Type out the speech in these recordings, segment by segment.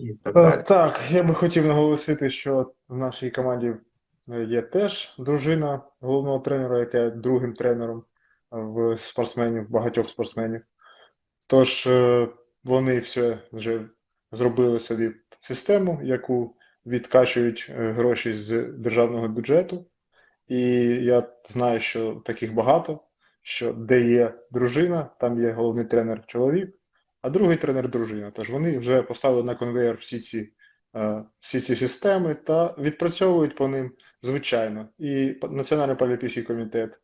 і так Е, далі. Так, я би хотів наголосити, що в нашій команді е, є теж дружина головного тренера, яка є другим тренером в спортсменів, багатьох спортсменів. Тож е, вони все вже зробили собі систему, яку відкачують гроші з державного бюджету. І я знаю, що таких багато, що де є дружина, там є головний тренер чоловік, а другий тренер дружина. Тож вони вже поставили на конвейер всі ці, е, всі ці системи та відпрацьовують по ним звичайно. І Національний паралімпійський комітет,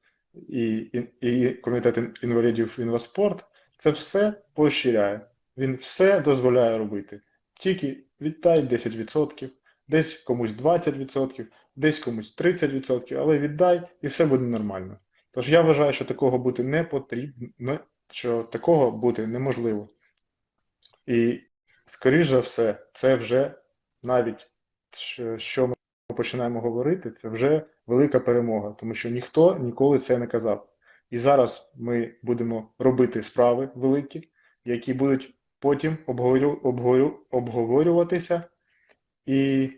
і, і комітет інвалідів інваспорт це все поощряє. Він все дозволяє робити. Тільки віддай 10%, десь комусь 20%, десь комусь 30%, але віддай і все буде нормально. Тож я вважаю, що такого бути не потрібно, що такого бути неможливо. І, скоріш за все, це вже навіть що- ми починаємо говорити, це вже велика перемога, тому що ніхто ніколи це не казав. І зараз ми будемо робити справи великі, які будуть потім обговорю, обговорю, обговорюватися і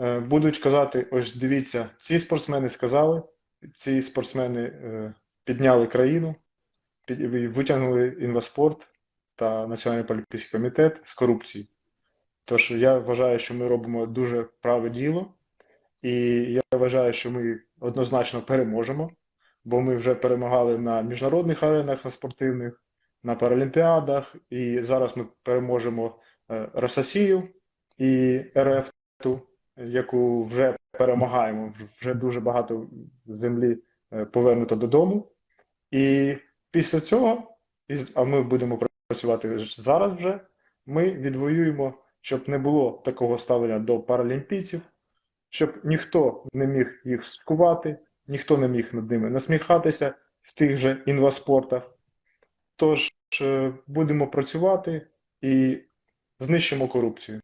е, будуть казати: ось дивіться, ці спортсмени сказали, ці спортсмени е, підняли країну, під, витягнули інваспорт та Національний політичний комітет з корупції. Тож я вважаю, що ми робимо дуже праве діло, і я вважаю, що ми однозначно переможемо, бо ми вже перемагали на міжнародних аренах на спортивних, на паралімпіадах, і зараз ми переможемо е, Рососію і РФ, яку вже перемагаємо. Вже дуже багато землі е, повернуто додому. І після цього, а ми будемо працювати зараз вже, ми відвоюємо, щоб не було такого ставлення до паралімпійців, щоб ніхто не міг їх скувати, ніхто не міг над ними насміхатися в тих же інваспортах. Тож е, будемо працювати і знищимо корупцію.